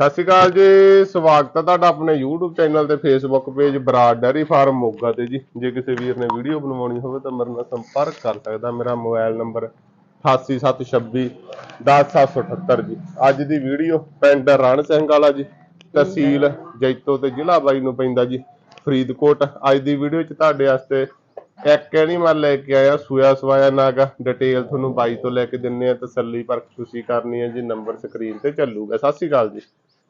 ਸਤਿ ਸ਼੍ਰੀ ਅਕਾਲ ਜੀ, ਸਵਾਗਤ ਹੈ ਤੁਹਾਡਾ ਆਪਣੇ YouTube ਚੈਨਲ ਤੇ Facebook page Brar dairy farm Moga ਤੇ ਜੀ। ਜੇ ਕਿਸੇ ਵੀਰ ਨੇ ਵੀਡੀਓ ਬਣਵਾਉਣੀ ਹੋਵੇ ਤਾਂ ਮੇਰੇ ਨਾਲ ਸੰਪਰਕ ਕਰ ਸਕਦਾ। ਮੇਰਾ ਮੋਬਾਈਲ ਨੰਬਰ 88726 10778 ਜੀ। ਅੱਜ ਦੀ ਵੀਡੀਓ ਪਿੰਡ ਰਣ ਸਿੰਘ ਵਾਲਾ ਜੀ, ਤਹਿਸੀਲ ਜੈਤੋ ਤੇ ਜ਼ਿਲ੍ਹਾ ਬਾਈ ਨੂੰ ਪੈਂਦਾ ਜੀ, ਫਰੀਦਕੋਟ। ਅੱਜ ਦੀ ਵੀਡੀਓ 'ਚ ਤੁਹਾਡੇ ਵਾਸਤੇ ਇੱਕ ਐਨੀਮਲ ਲੈ ਕੇ ਆਇਆ ਸੂਆ ਸਵਾਇਆ ਨਾਗਾ। ਡਿਟੇਲ ਤੁਹਾਨੂੰ ਬਾਈ ਤੋਂ ਲੈ ਕੇ ਦਿੰਨੇ ਆ, ਤਸੱਲੀ ਪਰਖ ਤੁਸੀਂ ਕਰਨੀ ਹੈ ਜੀ ਨੰਬਰ ਸਕਰੀਨ ਤੇ ਚੱਲੂਗਾ। ਸਤਿ ਸ਼੍ਰੀ ਅਕਾਲ ਜੀ।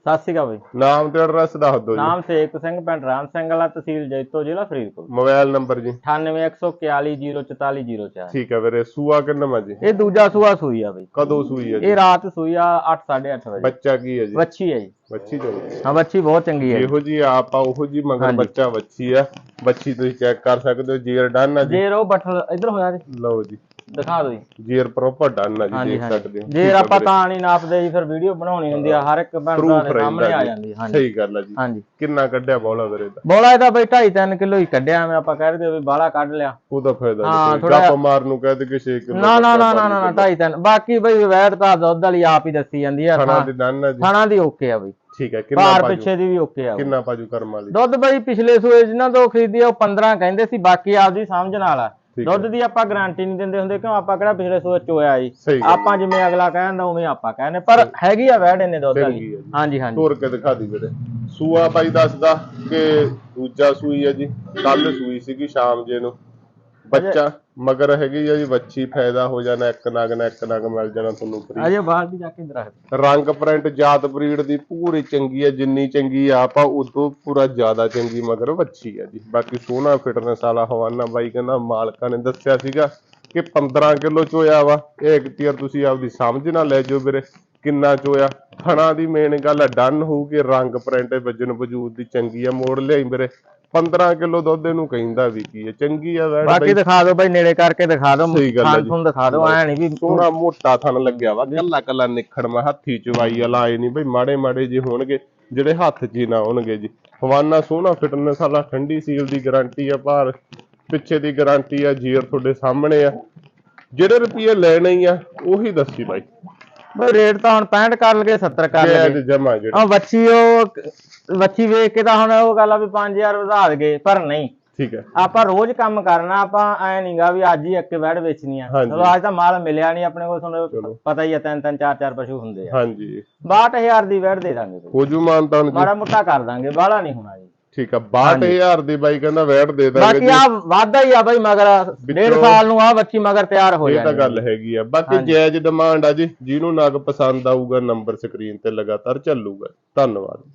ਸਤਿ ਸ਼੍ਰੀ ਅਕਾਲ ਬਈ। ਨਾਮ ਤੇ ਐਡਰੈਸ ਦੱਸ ਦਿਓ ਜੀ। ਨਾਮ ਸੇਕ ਸਿੰਘ ਪਿੰਡ ਰਾਮ ਸਿੰਘ ਵਾਲਾ ਤਹਿਸੀਲ ਜੈਤੋ ਜ਼ਿਲ੍ਹਾ ਫਰੀਦਕੋਟ। ਮੋਬਾਈਲ ਨੰਬਰ ਜੀ। 9814404404 ਠੀਕ ਹੈ ਵੀਰੇ ਸੂਆ ਕਿੰਨਾ ਜੀ? ਇਹ ਦੂਜਾ ਸੂਆ ਸੂਈ ਆ ਬਈ। ਕਦੋਂ ਸੂਈ ਹੈ ਜੀ? ਇਹ ਰਾਤ ਸੂਈ ਆ 8:30 ਵਜੇ। ਬੱਚਾ ਕੀ ਹੈ ਜੀ? ਵੱਛੀ ਹੈ ਜੀ। ਬੱਚੀ ਚੋਂ ਹਾਂ ਵੱਛੀ ਬਹੁਤ ਚੰਗੀ ਹੈ ਜੀ। ਇਹੋ ਜੀ ਆਪ ਆ ਉਹੋ ਜੀ ਮਗਰ। ਬੱਚਾ ਬੱਚੀ ਆ। ਬੱਚੀ ਤੁਸੀਂ ਚੈੱਕ ਕਰ ਸਕਦੇ ਹੋ ਜੀਰ ਡਨ ਆ ਜੀ। ਜੇਰ ਉਹ ਬੱਠਲ ਇਧਰ ਹੋਇਆ ਜੀ। ਲਓ ਜੀ। ਦਿਖਾ ਦਿਓ ਜੀ। ਜੀਰ ਪ੍ਰੋਪਰ ਡਨ ਆ ਜੀ ਹਾਂਜੀ ਦੇਖ ਹਾਂਜੀ। ਸਕਦੇ ਹੋ। ਜੇਰ ਆਪਾਂ ਤਾਂ ਨਹੀਂ ਨਾਪਦੇ ਜੀ ਫਿਰ ਵੀਡੀਓ ਬਣਾਉਣੀ ਹੁੰਦੀ ਆ ਹਰ ਇੱਕ ਭੈਣ ਭਰਾ ਦੇ ਸਾਹਮਣੇ ਰਹਿੰਦਾ ਆ ਜੀ। ਜਾਂਦੀ ਹਾਂਜੀ। ਸਹੀ ਗੱਲ ਆ ਜੀ। ਹਾਂਜੀ। ਕਿੰਨਾ ਕੱਢਿਆ ਬੋਲਾ ਵੀਰੇ ਦਾ ਬੋਲਾ ਇਹਦਾ ਬਈ 2.5 3 ਕਿਲੋ ਹੀ ਕੱਢਿਆ ਮੈਂ ਆਪਾਂ ਕਹਿ ਰਹੇ ਵੀ ਬਾਹਲਾ ਕੱਢ ਲਿਆ। ਉਹਦਾ ਫਾਇਦਾ ਹਾਂ, ਨਹੀਂ ਥੋੜ੍ਹਾ- ਗੱਪ ਮਾਰ ਨੂੰ ਕਹਿ ਦੇ ਕਿ 6 ਕਿਲੋ ਨਾ ਨਾ ਨਾ ਨਾ ਨਾ 2.5 3 ਬਾਕੀ ਬਈ ਵੈਟ ਤਾਂ ਦੁੱਧ ਵਾਲੀ ਆਪ ਹੀ ਦੱਸੀ ਜਾਂਦੀ ਆ ਖਾਣਾ ਦੇ ਡਨ ਆ ਜੀ। ਥਾਣਾ ਦੀ ਓਕੇ ਆ ਬਈ। ਠੀਕ ਹੈ ਕਿੰਨਾ ਭਾਰ ਪਾਜੂ? ਪਿੱਛੇ ਦੀ ਵੀ ਓਕੇ ਆ ਕਿੰਨਾ ਪਾਜੂ ਕਰਮ ਵਾਲੀ? ਦੁੱਧ ਬਈ ਪਿਛਲੇ ਸੂਏ ਜਿਨ੍ਹਾਂ ਤੋਂ ਖਰੀਦੀ ਆ ਉਹ 15 ਕਹਿੰਦੇ ਸੀ ਬਾਕੀ ਆਪਦੀ ਸਮਝ ਨਾਲ ਆ। ਦੁੱਧ ਦੀ ਆਪਾਂ ਗਾਰੰਟੀ ਨਹੀਂ ਦਿੰਦੇ ਹੁੰਦੇ ਕਿਉਂ? ਆਪਾਂ ਕਿਹੜਾ ਪਿਛਲੇ ਸੂਏ ਚੋਇਆ ਜੀ ਆਪਾਂ ਜਿਵੇਂ ਅਗਲਾ ਕਹਿੰਦਾ ਉਵੇਂ ਆਪਾਂ ਕਹਿੰਦੇ। ਪਰ ਹੈਗੀ ਆ ਵੈੜ ਇਹਨੇ ਦੁੱਧ ਵਾਲੀ। ਹਾਂਜੀ ਹਾਂਜੀ। ਤੋਰ ਕੇ ਦਿਖਾ ਦੀ ਵੀਰੇ। ਸੂਆ ਬਾਈ ਦੱਸਦਾ ਕਿ ਦੂਜਾ ਸੂਈ ਹੈ ਜੀ। ਕੱਲ ਸੂਈ ਸੀਗੀ ਸ਼ਾਮ ਜੇ ਨੂੰ। ਬੱਚਾ ਮਗਰ ਹੈਗੀ ਆ ਜੀ ਵੱਛੀ ਫਾਇਦਾ ਹੋ ਜਾਣਾ ਇੱਕ ਨਗ ਨਾ ਇੱਕ ਨਗ ਮਿਲ ਜਾਣਾ ਤੁਹਾਨੂੰ free। ਅਜੇ ਬਾਹਰ ਦੀ ਜਾ ਕੇ ਦਰਖਤ ਰੰਗ ਪ੍ਰਿੰਟ ਜਾਤ ਬਰੀਡ ਦੀ ਪੂਰੀ ਚੰਗੀ ਹੈ ਜਿੰਨੀ ਚੰਗੀ ਆਪ ਆ ਉਦੋਂ ਪੂਰਾ ਜ਼ਿਆਦਾ ਚੰਗੀ ਮਗਰ ਵੱਛੀ ਹੈ ਜੀ। ਬਾਕੀ ਸੋਹਣਾ ਫਿਟਨੈਸ ਵਾਲਾ ਹਵਾਨਾ ਬਾਈ ਕਹਿੰਦਾ ਮਾਲਕਾਂ ਨੇ ਦੱਸਿਆ ਸੀਗਾ ਕਿ 15 ਕਿਲੋ ਚੋਇਆ ਵਾ। ਇਹ ਇੱਕ ਟੀਅਰ ਤੁਸੀਂ ਆਪਦੀ ਸਮਝ ਨਾਲ ਲੈ ਜਾਓ ਵੀਰੇ ਕਿੰਨਾ ਚੋਇਆ। ਥਣਾ ਦੀ ਮੇਨ ਗੱਲ ਡਨ ਹੋਊ ਕਿ ਰੰਗ ਪ੍ਰਿੰਟ ਵਜਨ ਵਜੂਦ ਦੀ ਚੰਗੀ ਆ ਮੋੜ ਲਿਆਈ ਵੀਰੇ। 15 ਕਿਲੋ ਦੁੱਧ ਇਹਨੂੰ ਕਹਿੰਦਾ ਵੀ ਕੀ ਹੈ ਚੰਗੀ ਆ ਵੈੜ ਬਾਕੀ ਦਿਖਾ ਦਿਓ ਬਈ ਨੇੜੇ ਕਰਕੇ ਦਿਖਾ ਦਿਓ ਸਹੀ ਗੱਲ ਜੀ। ਤੁਹਾਨੂੰ ਦਿਖਾ ਦਿਓ ਐ ਨਹੀਂ ਵੀ ਸੋਹਣਾ ਮੋਟਾ ਥਣ ਲੱਗਿਆ ਵਾ ਕੱਲਾ ਕੱਲਾ ਨਿਖੜ ਮੈਂ ਹੱਥੀ ਚਵਾਈ ਵਾਲਾ ਆਏ ਨਹੀਂ ਬਈ ਮਾੜੇ ਮਾੜੇ ਜੇ ਹੋਣਗੇ ਜਿਹੜੇ ਹੱਥ 'ਚ ਨਾ ਹੋਣਗੇ ਜੀ। ਹਵਾਨਾ ਸੋਹਣਾ ਫਿਟਨੈਸ ਵਾਲਾ ਠੰਡੀ ਸੀਲ ਦੀ ਗਾਰੰਟੀ ਆ ਭਾਰ ਪਿੱਛੇ ਦੀ ਗਾਰੰਟੀ ਆ ਜੀਰ ਤੁਹਾਡੇ ਸਾਹਮਣੇ ਆ। ਜਿਹੜੇ ਰੁਪਏ ਲੈਣੇ ਹੀ ਆ ਉਹੀ ਦੱਸੀ ਬਾਈ। ਬਈ ਰੇਟ ਤਾਂ ਹੁਣ 65 ਕਰ ਲਗੇ 70 ਕਰ ਲਗੇ ਜੈਜ ਜਮਾ ਜਿਹੜੇ ਆ ਉਹ ਵੱਛੀ ਵੇਖ ਕੇ ਤਾਂ ਹੁਣ ਉਹ ਗੱਲ ਆ ਵੀ 5000 ਵਧਾ ਦਗੇ ਪਰ ਨਹੀਂ। ਠੀਕ ਹੈ। ਆਪਾਂ ਰੋਜ਼ ਕੰਮ ਕਰਨਾ ਆਪਾਂ ਐ ਨਹੀਂਗਾ ਵੀ ਅੱਜ ਹੀ ਇੱਕ ਵੈੜ ਵੇਚਣੀ ਆ। ਚਲੋ ਅੱਜ ਤਾਂ ਮਾਲ ਮਿਲਿਆ ਨਹੀਂ ਆਪਣੇ ਕੋਲ। ਤੁਹਾਨੂੰ ਪਤਾ ਹੀ ਆ ਤਿੰਨ ਤਿੰਨ ਚਾਰ ਚਾਰ ਪਸ਼ੂ ਹੁੰਦੇ ਆ। ਹਾਂਜੀ। 62000 ਦੀ ਵੈੜ ਦੇ ਦਾਂਗੇ। ਹੋਜੂ ਮਾਨਤਾਨ ਜੀ। ਮਾੜਾ ਮੋਟਾ ਕਰ ਦਾਂਗੇ ਬਾਹਲਾ ਨਹੀਂ ਹੋਣਾ ਜੀ। ਠੀਕ ਆ 62000 ਦੀ ਬਾਈ ਕਹਿੰਦਾ ਵੈਟ ਦੇ ਦਾਂਗੇ ਬਾਕੀ ਆ ਵਾਧਾ ਹੀ ਆ ਬਈ ਮਗਰ ਡੇਢ ਸਾਲ ਨੂੰ ਆ ਬੱਚੀ ਮਗਰ ਤਿਆਰ ਹੋ ਇਹ ਤਾਂ ਜਾਣੀ ਗੱਲ ਹੈਗੀ ਆ। ਬਾਕੀ ਜਾਇਜ਼ ਡਿਮਾਂਡ ਆ ਜੀ ਜਿਹਨੂੰ ਨਗ ਪਸੰਦ ਆਊਗਾ ਨੰਬਰ ਸਕਰੀਨ ਤੇ ਲਗਾਤਾਰ ਚੱਲੂਗਾ। ਧੰਨਵਾਦ।